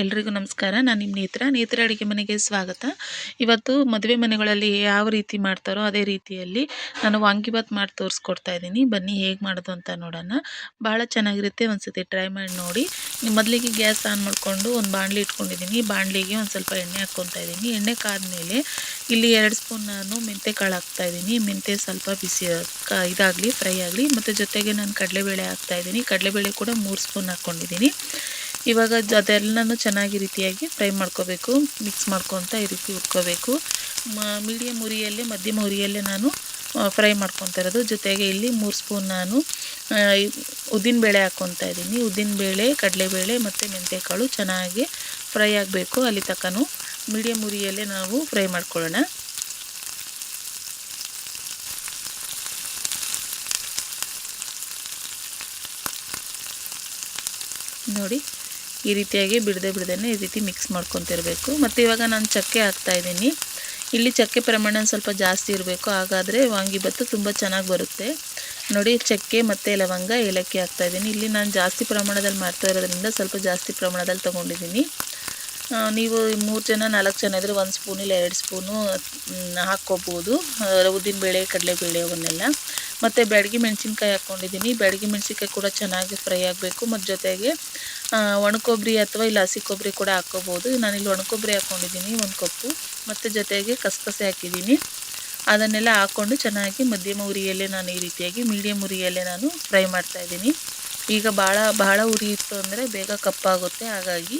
ಎಲ್ರಿಗೂ ನಮಸ್ಕಾರ. ನಾನು ನಿಮ್ಮ ನೇತ್ರ. ನೇತ್ರ ಅಡುಗೆ ಮನೆಗೆ ಸ್ವಾಗತ. ಇವತ್ತು ಮದುವೆ ಮನೆಗಳಲ್ಲಿ ಯಾವ ರೀತಿ ಮಾಡ್ತಾರೋ ಅದೇ ರೀತಿಯಲ್ಲಿ ನಾನು ವಾಂಗಿಬಾತ್ ಮಾಡಿ ತೋರಿಸ್ಕೊಡ್ತಾ ಇದ್ದೀನಿ. ಬನ್ನಿ ಹೇಗೆ ಮಾಡೋದು ಅಂತ ನೋಡೋಣ. ಭಾಳ ಚೆನ್ನಾಗಿರುತ್ತೆ ಒಂದ್ಸತಿ ಟ್ರೈ ಮಾಡಿ ನೋಡಿ. ಮೊದಲಿಗೆ ಗ್ಯಾಸ್ ಆನ್ ಮಾಡಿಕೊಂಡು ಒಂದು ಬಾಣಲಿ ಇಟ್ಕೊಂಡಿದ್ದೀನಿ. ಬಾಣಲಿಗೆ ಒಂದು ಸ್ವಲ್ಪ ಎಣ್ಣೆ ಹಾಕ್ಕೊತಾ ಇದ್ದೀನಿ. ಎಣ್ಣೆ ಕಾದ್ಮೇಲೆ ಇಲ್ಲಿ ಎರಡು ಸ್ಪೂನ್ ನಾನು ಮೆಂತೆ ಕಾಳು ಹಾಕ್ತಾ ಇದ್ದೀನಿ. ಮೆಂತೆ ಸ್ವಲ್ಪ ಬಿಸಿ ಇದಾಗಲಿ, ಫ್ರೈ ಆಗಲಿ. ಮತ್ತು ಜೊತೆಗೆ ನಾನು ಕಡಲೆಬೇಳೆ ಹಾಕ್ತಾ ಇದ್ದೀನಿ. ಕಡಲೆಬೇಳೆ ಕೂಡ ಮೂರು ಸ್ಪೂನ್ ಹಾಕ್ಕೊಂಡಿದ್ದೀನಿ. ಇವಾಗ ಅದೆಲ್ಲನೂ ಚೆನ್ನಾಗಿ ರೀತಿಯಾಗಿ ಫ್ರೈ ಮಾಡ್ಕೋಬೇಕು ಮಿಕ್ಸ್ ಮಾಡ್ಕೊತ ಈ ರೀತಿ ಉಟ್ಕೋಬೇಕು ಮೀಡಿಯಮ್ ಉರಿಯಲ್ಲೇ, ಮಧ್ಯಮ ಉರಿಯಲ್ಲೇ ನಾನು ಫ್ರೈ ಮಾಡ್ಕೊತಾ ಇರೋದು. ಜೊತೆಗೆ ಇಲ್ಲಿ ಮೂರು ಸ್ಪೂನ್ ನಾನು ಉದ್ದಿನಬೇಳೆ ಹಾಕ್ಕೊತಾ ಇದ್ದೀನಿ. ಉದ್ದಿನಬೇಳೆ ಕಡಲೆಬೇಳೆ ಮತ್ತು ಮೆಂತ್ಯಕಾಳು ಚೆನ್ನಾಗಿ ಫ್ರೈ ಆಗಬೇಕು ಅಲ್ಲಿ ತಕ್ಕನೂ. ಮೀಡಿಯಮ್ ಉರಿಯಲ್ಲೇ ನಾವು ಫ್ರೈ ಮಾಡ್ಕೊಳ್ಳೋಣ. ನೋಡಿ ಈ ರೀತಿಯಾಗಿ ಬಿಡದೆ ಬಿಡದೇ ಈ ರೀತಿ ಮಿಕ್ಸ್ ಮಾಡ್ಕೊತಿರ್ಬೇಕು. ಮತ್ತು ಇವಾಗ ನಾನು ಚಕ್ಕೆ ಹಾಕ್ತಾ ಇದ್ದೀನಿ. ಇಲ್ಲಿ ಚಕ್ಕೆ ಪ್ರಮಾಣ ಸ್ವಲ್ಪ ಜಾಸ್ತಿ ಇರಬೇಕು. ಹಾಗಾದರೆ ವಾಂಗಿಭತ್ತು ತುಂಬ ಚೆನ್ನಾಗಿ ಬರುತ್ತೆ. ನೋಡಿ, ಚಕ್ಕೆ ಮತ್ತು ಲವಂಗ, ಏಲಕ್ಕಿ ಹಾಕ್ತಾ ಇದ್ದೀನಿ. ಇಲ್ಲಿ ನಾನು ಜಾಸ್ತಿ ಪ್ರಮಾಣದಲ್ಲಿ ಮಾಡ್ತಾ ಇರೋದ್ರಿಂದ ಸ್ವಲ್ಪ ಜಾಸ್ತಿ ಪ್ರಮಾಣದಲ್ಲಿ ತೊಗೊಂಡಿದ್ದೀನಿ. ನೀವು ಮೂರು ಜನ, ನಾಲ್ಕು ಜನ ಇದ್ದರೆ ಒಂದು ಸ್ಪೂನ್ ಇಲ್ಲ, ಎರಡು ಸ್ಪೂನು ಹಾಕ್ಕೋಬೋದು. ಕಡಲೆ ಕಡಲೆಬೇಳೆ ಅವನ್ನೆಲ್ಲ. ಮತ್ತು ಬೆಳಗ್ಗೆ ಮೆಣಸಿನ್ಕಾಯಿ ಹಾಕ್ಕೊಂಡಿದ್ದೀನಿ ಬೆಳಗ್ಗೆ ಮೆಣಸಿನ್ಕಾಯಿ ಕೂಡ ಚೆನ್ನಾಗಿ ಫ್ರೈ ಆಗಬೇಕು. ಮತ್ತು ಜೊತೆಗೆ ಒಣಕೊಬ್ಬರಿ ಅಥವಾ ಇಲ್ಲ ಹಸಿ ಕೊಬ್ಬರಿ ಕೂಡ ಹಾಕ್ಕೋಬೋದು ನಾನಿಲ್ಲಿ ಒಣಕೊಬ್ಬರಿ ಹಾಕ್ಕೊಂಡಿದ್ದೀನಿ ಒಂದು ಕಪ್ಪು. ಮತ್ತು ಜೊತೆಗೆ ಕಸಕಸೆ ಹಾಕಿದ್ದೀನಿ. ಅದನ್ನೆಲ್ಲ ಹಾಕ್ಕೊಂಡು ಚೆನ್ನಾಗಿ ಮಧ್ಯಮ ಉರಿಯಲ್ಲೇ ನಾನು ಈ ರೀತಿಯಾಗಿ ಮೀಡಿಯಮ್ ಉರಿಯಲ್ಲೇ ನಾನು ಫ್ರೈ ಮಾಡ್ತಾಯಿದ್ದೀನಿ ಈಗ ಭಾಳ ಭಾಳ ಉರಿ ಇತ್ತು ಅಂದರೆ ಬೇಗ ಕಪ್ಪಾಗುತ್ತೆ. ಹಾಗಾಗಿ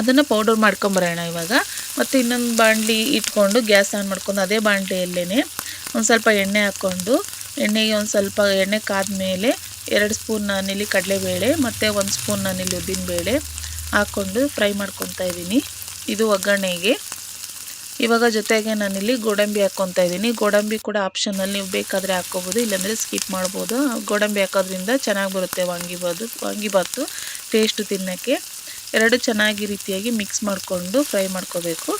ಅದನ್ನು ಪೌಡರ್ ಮಾಡ್ಕೊಂಬರೋಣ ಇವಾಗ. ಮತ್ತು ಇನ್ನೊಂದು ಬಾಣಲಿ ಇಟ್ಕೊಂಡು ಗ್ಯಾಸ್ ಆನ್ ಮಾಡ್ಕೊಂಡು ಅದೇ ಬಾಣಲಿಯಲ್ಲೇ ಒಂದು ಸ್ವಲ್ಪ ಎಣ್ಣೆ ಹಾಕ್ಕೊಂಡು, ಎಣ್ಣೆಗೆ ಒಂದು ಸ್ವಲ್ಪ ಎಣ್ಣೆ ಕಾದ್ಮೇಲೆ ಎರಡು ಸ್ಪೂನ್ ನಾನಿಲ್ಲಿ ಕಡಲೆಬೇಳೆ ಮತ್ತು ಒಂದು ಸ್ಪೂನ್ ನಾನಿಲ್ಲಿ ಉದ್ದಿನಬೇಳೆ ಹಾಕ್ಕೊಂಡು ಫ್ರೈ ಮಾಡ್ಕೊತಾ ಇದ್ದೀನಿ. ಇದು ಒಗ್ಗರಣೆಗೆ. ಇವಾಗ ಜೊತೆಗೆ ನಾನಿಲ್ಲಿ ಗೋಡಂಬಿ ಹಾಕ್ಕೊತಾ ಇದ್ದೀನಿ. ಗೋಡಂಬಿ ಕೂಡ ಆಪ್ಷನಲ್ಲಿ ನೀವು ಬೇಕಾದರೆ ಹಾಕ್ಕೋಬೋದು, ಇಲ್ಲಾಂದರೆ ಸ್ಕಿಪ್ ಮಾಡ್ಬೋದು. ಗೋಡಂಬಿ ಹಾಕೋದ್ರಿಂದ ಚೆನ್ನಾಗಿ ಬರುತ್ತೆ ವಾಂಗಿಬಾತು ವಾಂಗಿಬಾತು ಟೇಸ್ಟು ತಿನ್ನೋಕ್ಕೆ. ಎರಡು ಚೆನ್ನಾಗಿ ರೀತಿಯಾಗಿ ಮಿಕ್ಸ್ ಮಾಡಿಕೊಂಡು ಫ್ರೈ ಮಾಡ್ಕೋಬೇಕು.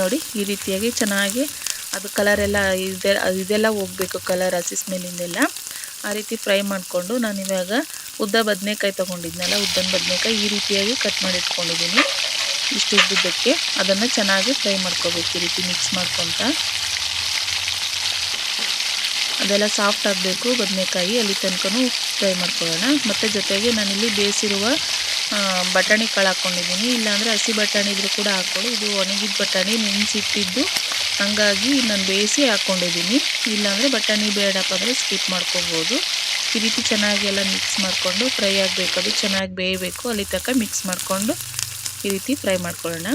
ನೋಡಿ ಈ ರೀತಿಯಾಗಿ ಚೆನ್ನಾಗಿ ಅದು ಕಲರ್ ಎಲ್ಲ ಇದೆ, ಇದೆಲ್ಲ ಹೋಗಬೇಕು ಕಲರ್ ಹಸಿ ಸ್ಮೆಲಿಂದೆಲ್ಲ ಆ ರೀತಿ ಫ್ರೈ ಮಾಡಿಕೊಂಡು ನಾನು ಇವಾಗ ಉದ್ದ ಬದನೆಕಾಯಿ ತೊಗೊಂಡಿದ್ನಲ್ಲ, ಉದ್ದನ ಬದನೆಕಾಯಿ ಈ ರೀತಿಯಾಗಿ ಕಟ್ ಮಾಡಿ ಇಟ್ಕೊಂಡಿದ್ದೀನಿ. ಇಷ್ಟು ಉದ್ದಕ್ಕೆ ಅದನ್ನು ಚೆನ್ನಾಗಿ ಫ್ರೈ ಮಾಡ್ಕೋಬೇಕು ಈ ರೀತಿ ಮಿಕ್ಸ್ ಮಾಡ್ಕೊತ. ಅದೆಲ್ಲ ಸಾಫ್ಟ್ ಆಗಬೇಕು ಬದನೆಕಾಯಿ ಅಲ್ಲಿ ತನಕನೂ ಫ್ರೈ ಮಾಡ್ಕೊಳ್ಳೋಣ. ಮತ್ತು ಜೊತೆಗೆ ನಾನಿಲ್ಲಿ ಬೇಯಿಸಿರುವ ಬಟಾಣಿ ಕಾಳು ಹಾಕ್ಕೊಂಡಿದ್ದೀನಿ ಇಲ್ಲಾಂದರೆ ಹಸಿ ಬಟಾಣಿ ಇದ್ರೂ ಕೂಡ ಹಾಕ್ಕೊಳ್ಳಿ. ಇದು ಒಣಗಿದ ಬಟಾಣಿ ನೆನೆಸಿಟ್ಟಿದ್ದು. ಹಾಗಾಗಿ ನಾನು ಬೇಯಿಸಿ ಹಾಕ್ಕೊಂಡಿದ್ದೀನಿ ಇಲ್ಲಾಂದರೆ ಬಟಾಣಿ ಬೇಡಪ್ಪ ಅಂದರೆ ಸ್ಕಿಪ್ ಮಾಡ್ಕೊಬೋದು. ಈ ರೀತಿ ಚೆನ್ನಾಗಿ ಎಲ್ಲ ಮಿಕ್ಸ್ ಮಾಡಿಕೊಂಡು ಫ್ರೈ ಆಗಬೇಕು. ಅದು ಚೆನ್ನಾಗಿ ಬೇಯಬೇಕು. ಅಲ್ಲಿ ತನಕ ಮಿಕ್ಸ್ ಮಾಡಿಕೊಂಡು ಈ ರೀತಿ ಫ್ರೈ ಮಾಡ್ಕೊಳ್ಳೋಣ.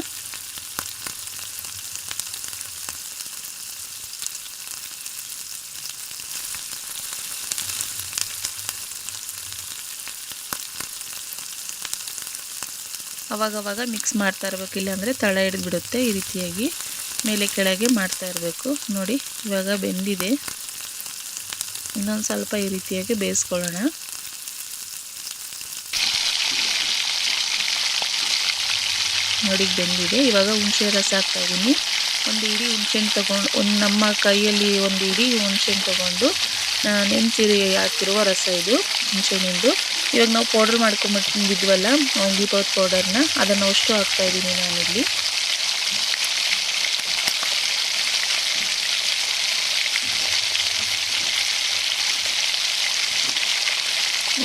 ಅವಾಗವಾಗ ಮಿಕ್ಸ್ ಮಾಡ್ತಾ ಇರಬೇಕು. ಇಲ್ಲಾಂದರೆ ತಳ ಹಿಡಿದ್ಬಿಡುತ್ತೆ ಈ ರೀತಿಯಾಗಿ. ಮೇಲೆ ಕೆಳಗೆ ಮಾಡ್ತಾ ಇರಬೇಕು. ನೋಡಿ, ಇವಾಗ ಬೆಂದಿದೆ. ಇನ್ನೊಂದು ಸ್ವಲ್ಪ ಈ ರೀತಿಯಾಗಿ ಬೇಯಿಸ್ಕೊಳ್ಳೋಣ. ನೋಡಿ, ಬೆಂದಿದೆ. ಇವಾಗ ಹುಣಸೆ ರಸ ಹಾಕ್ತಾಯಿದ್ದೀನಿ ಒಂದು ಇಡೀ ಹುಣ್ಸೆಹಣ್ಣು ತೊಗೊಂಡು, ಒಂದು ನಮ್ಮ ಕೈಯಲ್ಲಿ ಒಂದು ಇಡೀ ಹುಣ್ಸೆಹಣ್ಣು ತೊಗೊಂಡು ನೆಂಚಿರಿ ಹಾಕಿರುವ ರಸ ಇದು, ಹುಣ್ಸೆಹಣ್ಣಿಂದು. ಇವಾಗ ನಾವು ಪೌಡ್ರ್ ಮಾಡ್ಕೊಂಬಿಟ್ಟಿದ್ವಲ್ಲ ಪೌತ್ ಪೌಡರ್ನ ಅದನ್ನು ಅಷ್ಟು ಹಾಕ್ತಾಯಿದ್ದೀನಿ ನಾನಿಲ್ಲಿ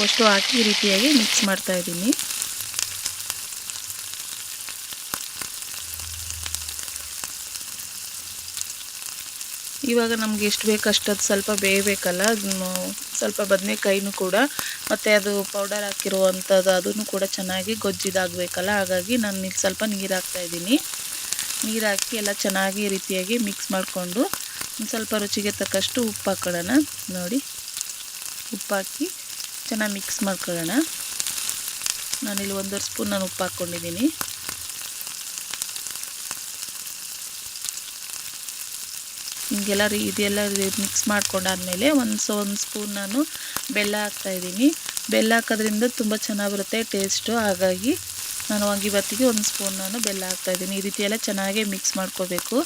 ಅಷ್ಟು ಹಾಕಿ ಈ ರೀತಿಯಾಗಿ ಮಿಕ್ಸ್ ಮಾಡ್ತಾ ಇದ್ದೀನಿ ಇವಾಗ ನಮ್ಗೆ ಎಷ್ಟು ಬೇಕು ಅದು ಸ್ವಲ್ಪ ಬೇಯಬೇಕಲ್ಲ ಸ್ವಲ್ಪ ಬದನೆಕಾಯಿನೂ ಕೂಡ, ಮತ್ತು ಅದು ಪೌಡರ್ ಹಾಕಿರುವಂಥದ್ದು ಅದನ್ನು ಕೂಡ ಚೆನ್ನಾಗಿ ಗೊಜ್ಜಿದಾಗಬೇಕಲ್ಲ, ಹಾಗಾಗಿ ನಾನು ಇಲ್ಲಿ ಸ್ವಲ್ಪ ನೀರು ಹಾಕ್ತಾಯಿದ್ದೀನಿ ನೀರು ಹಾಕಿ ಎಲ್ಲ ಚೆನ್ನಾಗಿ ರೀತಿಯಾಗಿ ಮಿಕ್ಸ್ ಮಾಡಿಕೊಂಡು ಸ್ವಲ್ಪ ರುಚಿಗೆ ತಕ್ಕಷ್ಟು ಉಪ್ಪು ಹಾಕೊಳ್ಳೋಣ. ನೋಡಿ, ಉಪ್ಪು ಹಾಕಿ ಚೆನ್ನಾಗಿ ಮಿಕ್ಸ್ ಮಾಡ್ಕೊಳ್ಳೋಣ. ನಾನಿಲ್ಲಿ ಒಂದೂವರೆ ಸ್ಪೂನ್ ನಾನು ಉಪ್ಪು ಹಾಕ್ಕೊಂಡಿದ್ದೀನಿ ಹಿಂಗೆಲ್ಲ ಇದೆಲ್ಲ ಮಿಕ್ಸ್ ಮಾಡ್ಕೊಂಡಾದಮೇಲೆ ಒಂದು ಸೊ, ಒಂದು ಸ್ಪೂನ್ ನಾನು ಬೆಲ್ಲ ಹಾಕ್ತಾಯಿದ್ದೀನಿ ಬೆಲ್ಲ ಹಾಕೋದ್ರಿಂದ ತುಂಬ ಚೆನ್ನಾಗಿ ಬರುತ್ತೆ ಟೇಸ್ಟು ಹಾಗಾಗಿ ನಾನು ವಾಂಗಿಬಾತಿಗೆ ಒಂದು ಸ್ಪೂನ್ ನಾನು ಬೆಲ್ಲ ಹಾಕ್ತಾಯಿದ್ದೀನಿ ಈ ರೀತಿ ಚೆನ್ನಾಗೇ ಚೆನ್ನಾಗಿ ಮಿಕ್ಸ್ ಮಾಡ್ಕೋಬೇಕು.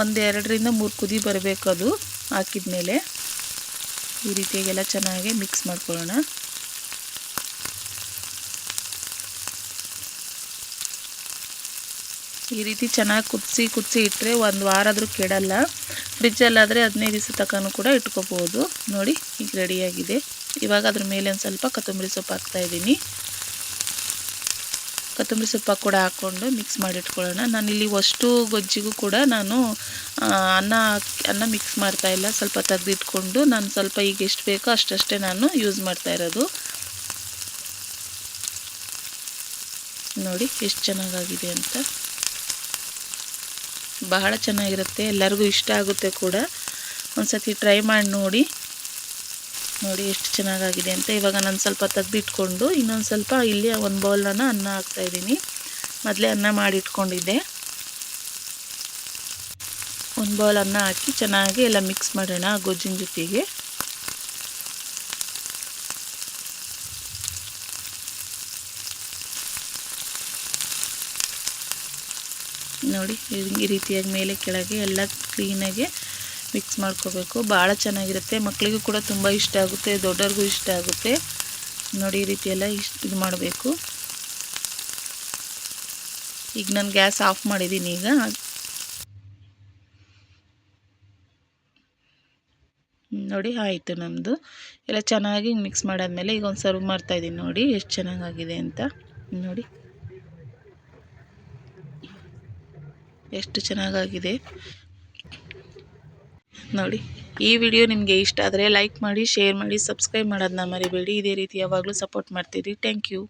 ಒಂದು ಎರಡರಿಂದ ಮೂರು ಕುದಿ ಬರಬೇಕು ಅದು ಹಾಕಿದ ಮೇಲೆ ಈ ರೀತಿಯಾಗೆಲ್ಲ ಚೆನ್ನಾಗಿ ಮಿಕ್ಸ್ ಮಾಡ್ಕೊಳ್ಳೋಣ. ಈ ರೀತಿ ಚೆನ್ನಾಗಿ ಕುದಿಸಿ ಕುದಿಸಿ ಇಟ್ಟರೆ ಒಂದು ವಾರ ಆದರೂ ಕೆಡಲ್ಲ. ಫ್ರಿಜ್ಜಲ್ಲಾದರೆ ಹದಿನೈದು ದಿವಸ ತನಕ ಕೂಡ ಇಟ್ಕೋಬೋದು ನೋಡಿ, ಈಗ ರೆಡಿಯಾಗಿದೆ ಇವಾಗ ಅದ್ರ ಮೇಲೆ ಒಂದು ಸ್ವಲ್ಪ ಕೊತ್ತಂಬರಿ ಸೊಪ್ಪು ಹಾಕ್ತಾಯಿದ್ದೀನಿ ಕೊತ್ತಂಬರಿ ಸೊಪ್ಪು ಕೂಡ ಹಾಕ್ಕೊಂಡು ಮಿಕ್ಸ್ ಮಾಡಿ ಇಟ್ಕೊಳ್ಳೋಣ ನಾನಿಲ್ಲಿ ಅಷ್ಟು ಗೊಜ್ಜಿಗೂ ಕೂಡ ನಾನು ಅನ್ನ ಅನ್ನ ಮಿಕ್ಸ್ ಮಾಡ್ತಾ ಇಲ್ಲ. ಸ್ವಲ್ಪ ತೆಗೆದಿಟ್ಕೊಂಡು ನಾನು ಸ್ವಲ್ಪ ಈಗ ಎಷ್ಟು ಬೇಕೋ ಅಷ್ಟಷ್ಟೇ ನಾನು ಯೂಸ್ ಮಾಡ್ತಾ ಇರೋದು. ನೋಡಿ, ಎಷ್ಟು ಚೆನ್ನಾಗಾಗಿದೆ ಅಂತ. ಬಹಳ ಚೆನ್ನಾಗಿರುತ್ತೆ, ಎಲ್ಲರಿಗೂ ಇಷ್ಟ ಆಗುತ್ತೆ ಕೂಡ. ಒಂದು ಸತಿ ಟ್ರೈ ಮಾಡಿ ನೋಡಿ ನೋಡಿ ಎಷ್ಟು ಚೆನ್ನಾಗಾಗಿದೆ ಅಂತ. ಇವಾಗ ನಾನು ಸ್ವಲ್ಪ ತೆಗ್ದಿಟ್ಕೊಂಡು, ಇನ್ನೊಂದು ಸ್ವಲ್ಪ ಇಲ್ಲಿ ಒಂದು ಬೌಲನ್ನ ಅನ್ನ ಹಾಕ್ತಾಯಿದ್ದೀನಿ ಮೊದಲೇ ಅನ್ನ ಮಾಡಿ ಇಟ್ಕೊಂಡಿದ್ದೆ ಒಂದು ಬೌಲ್ ಅನ್ನ ಹಾಕಿ ಚೆನ್ನಾಗಿ ಎಲ್ಲ ಮಿಕ್ಸ್ ಮಾಡೋಣ ಗೊಜ್ಜಿನ ಜೊತೆಗೆ. ನೋಡಿ, ಈ ರೀತಿಯಾಗಿ ಮೇಲೆ ಕೆಳಗೆ ಎಲ್ಲ ಕ್ಲೀನಾಗಿ ಮಿಕ್ಸ್ ಮಾಡ್ಕೋಬೇಕು. ಭಾಳ ಚೆನ್ನಾಗಿರುತ್ತೆ. ಮಕ್ಕಳಿಗೂ ಕೂಡ ತುಂಬ ಇಷ್ಟ ಆಗುತ್ತೆ, ದೊಡ್ಡವ್ರಿಗೂ ಇಷ್ಟ ಆಗುತ್ತೆ. ನೋಡಿ, ಈ ರೀತಿ ಎಲ್ಲ ಇಷ್ಟು ಇದು ಮಾಡಬೇಕು. ಈಗ ನಾನು ಗ್ಯಾಸ್ ಆಫ್ ಮಾಡಿದ್ದೀನಿ ಈಗ. ನೋಡಿ, ಆಯಿತು ನಮ್ಮದು ಎಲ್ಲ ಚೆನ್ನಾಗಿ ಮಿಕ್ಸ್ ಮಾಡಾದ್ಮೇಲೆ ಈಗ ಒಂದು ಸರ್ವ್ ಮಾಡ್ತಾಯಿದ್ದೀನಿ ನೋಡಿ, ಎಷ್ಟು ಚೆನ್ನಾಗಾಗಿದೆ ಅಂತ. ನೋಡಿ. ಎಷ್ಟು ಚೆನ್ನಾಗಾಗಿದೆ. ನೋಡಿ, ಈ ವಿಡಿಯೋ ನಿಮಗೆ ಇಷ್ಟ ಆದರೆ ಲೈಕ್ ಮಾಡಿ, ಶೇರ್ ಮಾಡಿ, ಸಬ್ಸ್ಕ್ರೈಬ್ ಮಾಡೋದನ್ನ ಮರಿಬೇಡಿ. ಇದೇ ರೀತಿ ಯಾವಾಗಲೂ ಸಪೋರ್ಟ್ ಮಾಡ್ತೀರಿ. Thank you.